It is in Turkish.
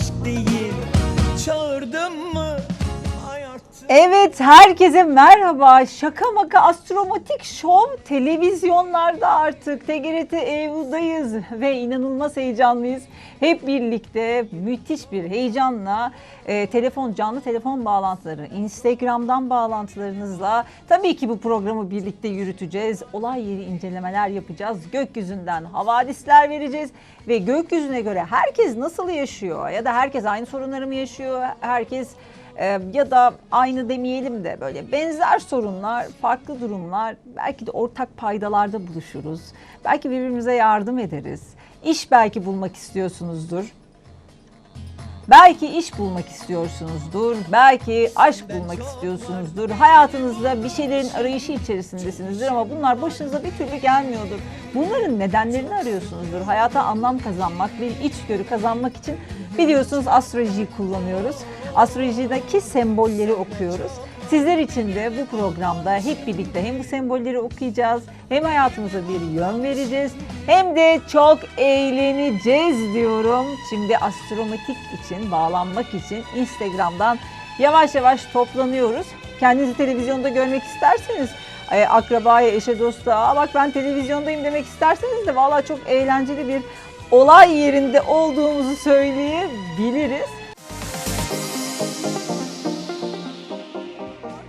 aşk değil Çağırdım Evet herkese merhaba. Şaka maka astromatik şov televizyonlarda artık. TGRT EVU'dayız ve inanılmaz heyecanlıyız. Hep birlikte müthiş bir heyecanla e, telefon canlı telefon bağlantıları, Instagram'dan bağlantılarınızla tabii ki bu programı birlikte yürüteceğiz. Olay yeri incelemeler yapacağız. Gökyüzünden havadisler vereceğiz ve gökyüzüne göre herkes nasıl yaşıyor ya da herkes aynı sorunları mı yaşıyor? Herkes ee, ya da aynı demeyelim de böyle benzer sorunlar, farklı durumlar, belki de ortak paydalarda buluşuruz. Belki birbirimize yardım ederiz. İş belki bulmak istiyorsunuzdur. Belki iş bulmak istiyorsunuzdur. Belki aşk bulmak istiyorsunuzdur. Hayatınızda bir şeylerin arayışı içerisindesinizdir ama bunlar başınıza bir türlü gelmiyordur. Bunların nedenlerini arıyorsunuzdur. Hayata anlam kazanmak ve içgörü kazanmak için biliyorsunuz astrolojiyi kullanıyoruz. Astrolojideki sembolleri okuyoruz. Sizler için de bu programda hep birlikte hem bu sembolleri okuyacağız, hem hayatımıza bir yön vereceğiz, hem de çok eğleneceğiz diyorum. Şimdi astromatik için, bağlanmak için Instagram'dan yavaş yavaş toplanıyoruz. Kendinizi televizyonda görmek isterseniz, e, akrabaya, eşe, dosta, bak ben televizyondayım demek isterseniz de valla çok eğlenceli bir olay yerinde olduğumuzu söyleyebiliriz.